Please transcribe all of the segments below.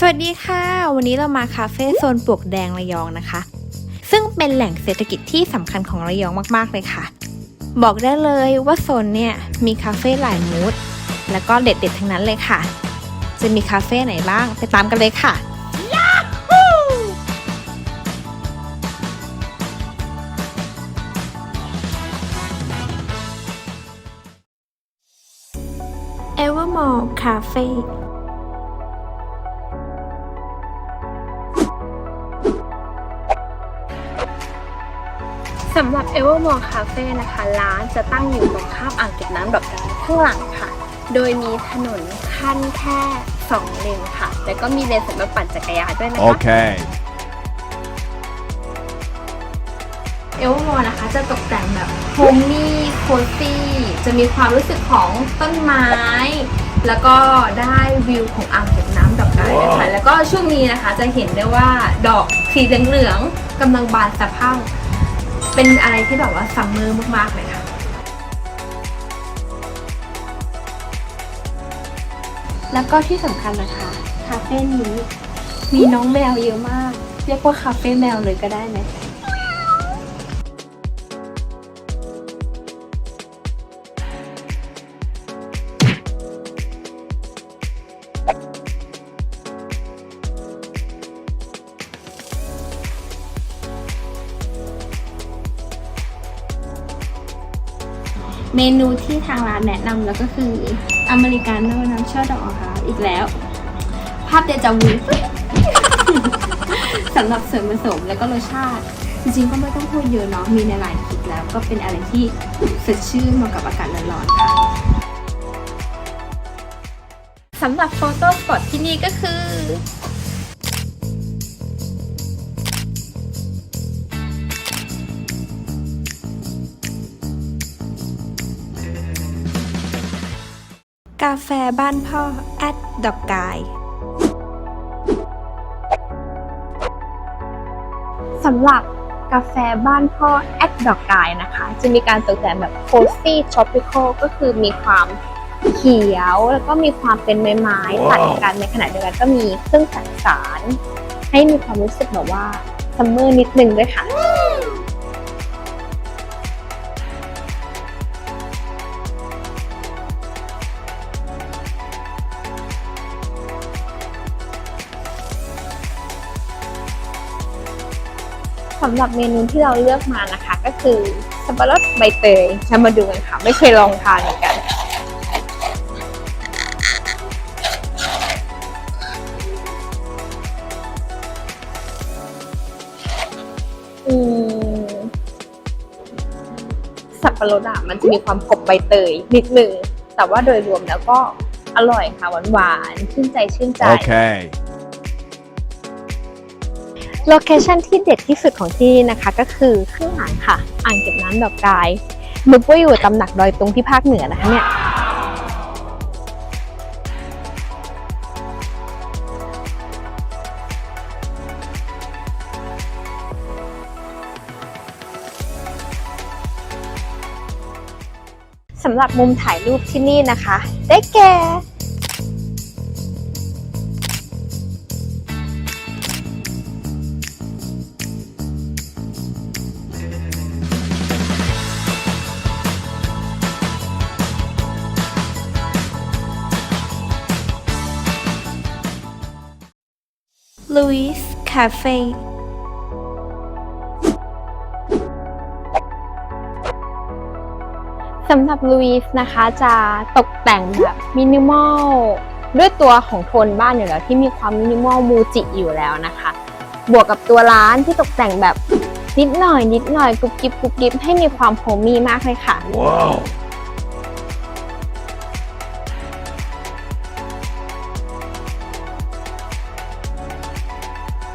สวัสดีค่ะ วันนี้เรามาคาเฟ่โซนปลวกแดงระยองนะคะ ซึ่งเป็นแหล่งเศรษฐกิจที่สำคัญของระยองมากๆเลยค่ะ บอกได้เลยว่าโซนเนี่ยมีคาเฟ่หลายมูดแล้วก็เด็ดๆทั้งนั้นเลยค่ะ จะมีคาเฟ่ไหนบ้างไปตามกันเลยค่ะ Evermore Cafe สำหรับ Evermore Cafe นะคะ ร้านจะตั้งอยู่ตรงข้ามอ่างเก็บน้ำดอกดาวข้างหลังค่ะ โดยมีถนนขั้นแค่2เลนค่ะ แล้วก็มีเลนสำหรับปั่นจักรยานด้วยนะคะ Okay. เอลโมนะคะจะตกแต่งแบบโฮมมี่โคซี่จะมีความรู้สึกของต้นไม้ แล้วก็ได้วิวของอ่างเก็บน้ำดอกไม้นะคะแล้วก็ช่วงนี้นะคะจะเห็นได้ว่าดอกสีเหลืองๆกำลังบานสะพรั่ง เป็นอะไรที่แบบว่าซัมเมอร์มากๆเลยค่ะ แล้วก็ที่สำคัญนะคะ คาเฟ่นี้มีน้องแมวเยอะมาก เรียกว่าคาเฟ่แมวเลยก็ได้ไหม เมนูที่ทางร้านแนะนำแล้วก็คืออเมริกาโน่น้ำช่อดอกค่ะ อีกแล้ว ภาพเดจาวูสำหรับส่วนผสมแล้วก็รสชาติ จริงๆก็ไม่ต้องพูดเยอะเนาะมีในไลน์คิดแล้ว ก็เป็นอะไรที่สดชื่นเหมาะกับอากาศร้อนๆค่ะสำหรับโฟโต้สปอตที่นี่ก็คือ กาแฟบ้านพ่อ แอดดอกกายสำหรับกาแฟบ้านพ่อ แอดดอกกายนะคะ จะมีการตกแต่งแบบโคซี่ทรอปิคอลก็คือมีความเขียวแล้วก็มีความเป็นไม้ๆตัดกันในขณะเดียวกันก็มีเครื่องสังสาร ให้มีความรู้สึกแบบว่าซัมเมอร์นิดนึงด้วยค่ะ สำหรับเมนูที่เราเลือกมานะคะ ก็คือสับปะรดใบเตยเรามาดูกันค่ะ ไม่เคยลองทานเหมือนกัน อืม สับปะรดอะมันจะมีความกรบใบเตยนิดนึงแต่ว่าโดยรวมแล้วก็อร่อยค่ะหวานหวานๆชื่นใจชื่นใจ Okay. โลเคชันที่เด็ดที่สุดของที่นี่นะคะ ก็คือข้างหลังค่ะ อ่างเก็บน้ำดอกกายนึกว่าอยู่ตำหนักดอยตุงที่ภาคเหนือนะคะเนี่ยสำหรับมุมถ่ายรูปที่นี่นะคะ ได้แก่ Louis Cafe สำหรับลุยส์นะคะจะตกแต่งแบบมินิมอลด้วยตัวของโทนบ้านอยู่แล้วที่มีความมินิมอลมูจิอยู่แล้วนะคะ บวกกับตัวร้านที่ตกแต่งแบบนิดหน่อยนิดหน่อยกรุบกริบกรุบกริบให้มีความโฮมมี่มากเลยค่ะ Whoa.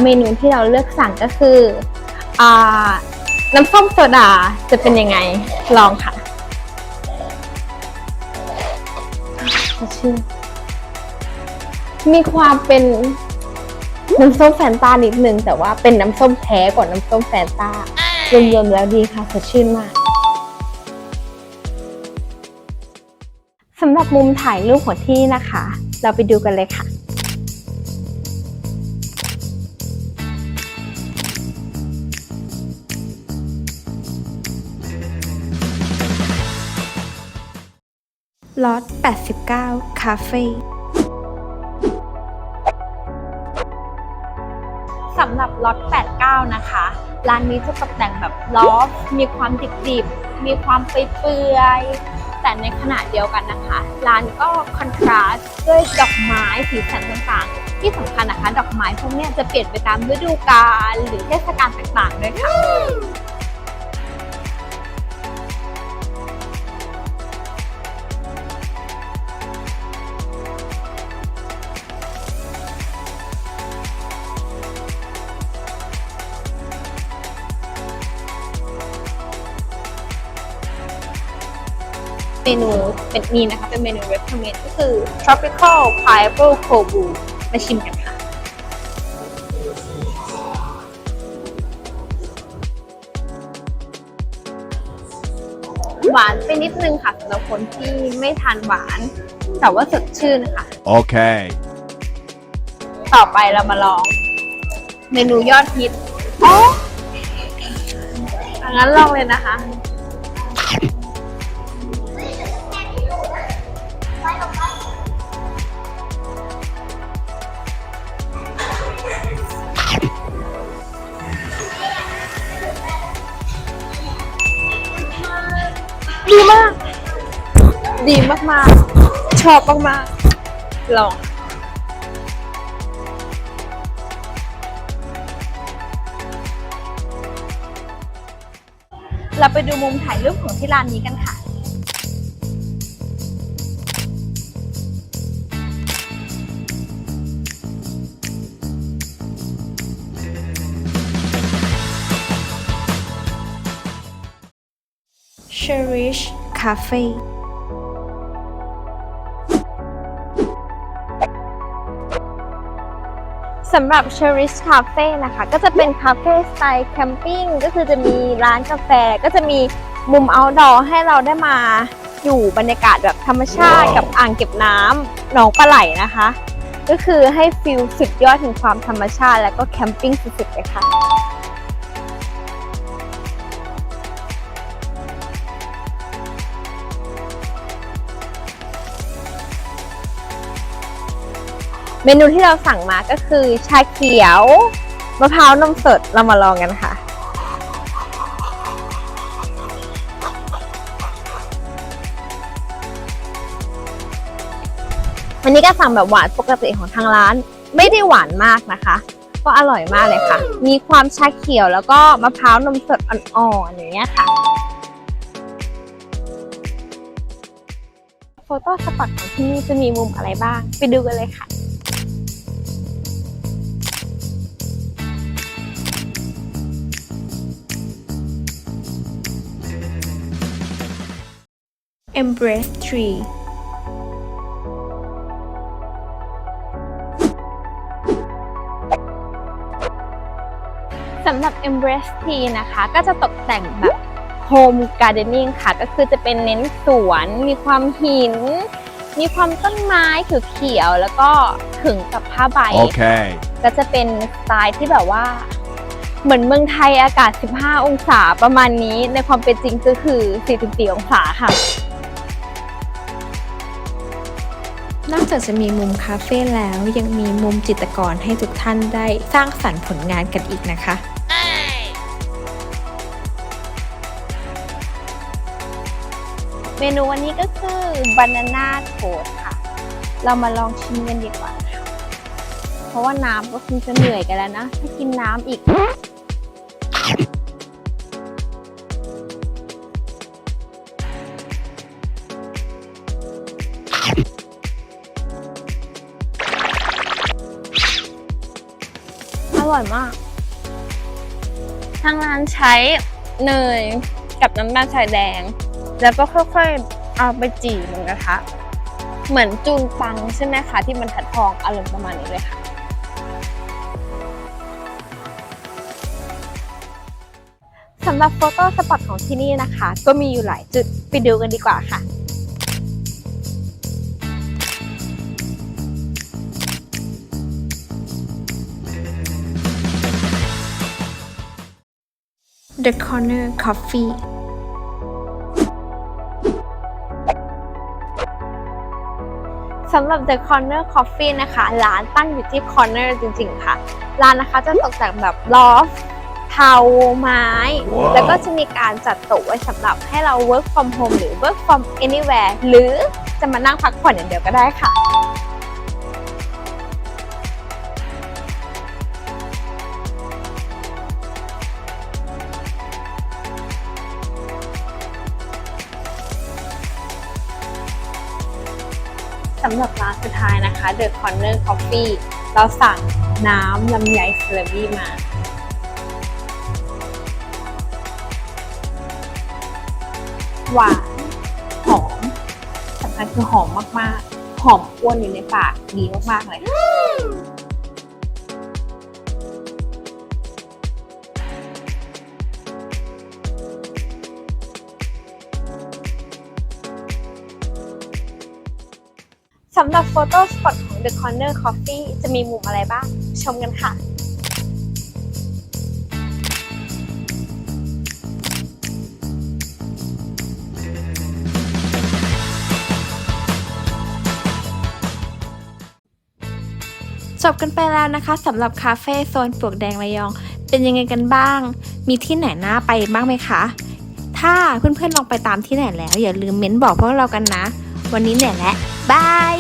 เมนูที่เราเลือกสั่งก็คืออน้ำส้มโซดาจะเป็นยังไงลองค่ะจะชื่อมีความเป็นน้ำส้มแฟนตานิดนึง แต่ว่าเป็นน้ำส้มแท้กว่าน้ำส้มแฟนตารวมๆแล้วดีค่ะสดชื่นมากสำหรับมุมถ่ายรูปของที่นี่นะคะ เราไปดูกันเลยค่ะ ล็อต89 คาเฟ่สำหรับล็อต89 นะคะ ร้านนี้จะตกแต่งแบบลอฟมีความดิบๆ มีความเปื่อยๆ แต่ในขณะเดียวกันนะคะ ร้านก็คอนทราสต์ด้วยดอกไม้สีสันต่างๆ ที่สำคัญนะคะ ดอกไม้พวกนี้จะเปลี่ยนไปตามฤดูกาลหรือเทศกาลต่างๆด้วยค่ะ เมนูเป็นนี้นะคะ เป็นเมนู recommend ก็คือ tropical pineapple kobu มาชิมกันค่ะหวานไปนิดนึงค่ะสำหรับคนที่ไม่ทานหวาน แต่ว่าสดชื่นค่ะ Okay. ต่อไปเรามาลอง เมนูยอดฮิตอ๋องั้นลองเลยนะคะ ดีมาก ดีมากๆ ชอบมากๆลองเราไปดูมุมถ่ายรูปของที่ร้านนี้กันค่ะ เชอริชคาเฟ่สำหรับ Cherish Cafe นะคะ ก็จะเป็นคาเฟ่สไตล์แคมปิ้งก็คือจะมีร้านกาแฟก็จะมีมุม outdoor ให้เราได้มาอยู่บรรยากาศแบบธรรมชาติว้าวกับอ่างเก็บน้ำหนองปลาไหลนะคะ ก็คือให้ฟิลสุดยอดถึงความธรรมชาติ แล้วก็แคมปิ้งสุดๆเลยค่ะ เมนูที่เราสั่งมาก็คือ ชาเขียวมะพร้าวนมสดเรามาลองกันค่ะ อันนี้ก็สั่งแบบหวานปกติของทางร้าน ไม่ได้หวานมากนะคะ ก็อร่อยมากเลยค่ะ มีความชาเขียวแล้วก็มะพร้าวนมสดอ่อนๆอย่างเงี้ยค่ะโฟโต้สปอตของที่นี่จะมีมุมอะไรบ้าง ไปดูกันเลยค่ะ Embrace Tree สำหรับ Embrace Tea นะคะ ก็จะตกแต่งแบบ Home Gardening ค่ะ ก็คือจะเป็นเน้นสวน มีความหิน มีความต้นไม้เขียวๆแล้วก็ถึงกับผ้าใบ Okay. ก็จะเป็นสไตล์ที่แบบว่า เหมือนเมืองไทยอากาศ 15 องศาประมาณนี้ ในความเป็นจริงก็คือ 44 องศาค่ะ นอกจากจะมีมุมคาเฟ่แล้วยังมีมุมจิตรกรให้ทุกท่านได้สร้างสรรค์ผลงานกันอีกนะคะเมนูวันนี้ก็คือบานาน่าโทสค่ะ เรามาลองชิมกันดีกว่า เพราะว่าน้ำก็คงจะเหนื่อยกันแล้วนะ ถ้ากินน้ำอีก ร่อยมาก ทางร้านใช้เนยกับน้ำตาลทรายแดง แล้วก็ค่อยๆเอาไปจี่บนกระทะ เหมือนจูนปังใช่ไหมคะที่มันถัดทองอารมณ์ประมาณนี้เลยค่ะสำหรับโฟโต้สปอตของที่นี่นะคะ ก็มีอยู่หลายจุดไปดูกันดีกว่าค่ะ The Corner Coffee สำหรับ The Corner Coffee นะคะ ร้านตั้งอยู่ที่ Corner จริงๆ ค่ะ ร้านนะคะจะตกแต่งแบบลอฟเทาไม้ว้าวแล้วก็จะมีการจัดโต๊ะไว้สำหรับให้เรา work from home หรือ work from anywhere หรือจะมานั่งพักผ่อนอย่างเดียวก็ได้ค่ะ สำหรับร้านสุดท้ายนะคะ The Corner Coffee เราสั่งน้ำลำไยเฟลบี้มาหวานหอมสำคัญคือหอมมากๆ หอมอ้วนอยู่ในปากดีมากๆเลย สำหรับโฟโต้สปอตของ The Corner Coffee จะมีมุมอะไรบ้าง ชมกันค่ะ จบกันไปแล้วนะคะสำหรับคาเฟ่โซนปลวกแดงระยอง เป็นยังไงกันบ้าง มีที่ไหนน่าไปบ้างไหมคะ ถ้าเพื่อนๆลองไปตามที่ไหนแล้ว อย่าลืมเม้นบอกพวกเรากันนะ วันนี้เหนื่อยแล้วบาย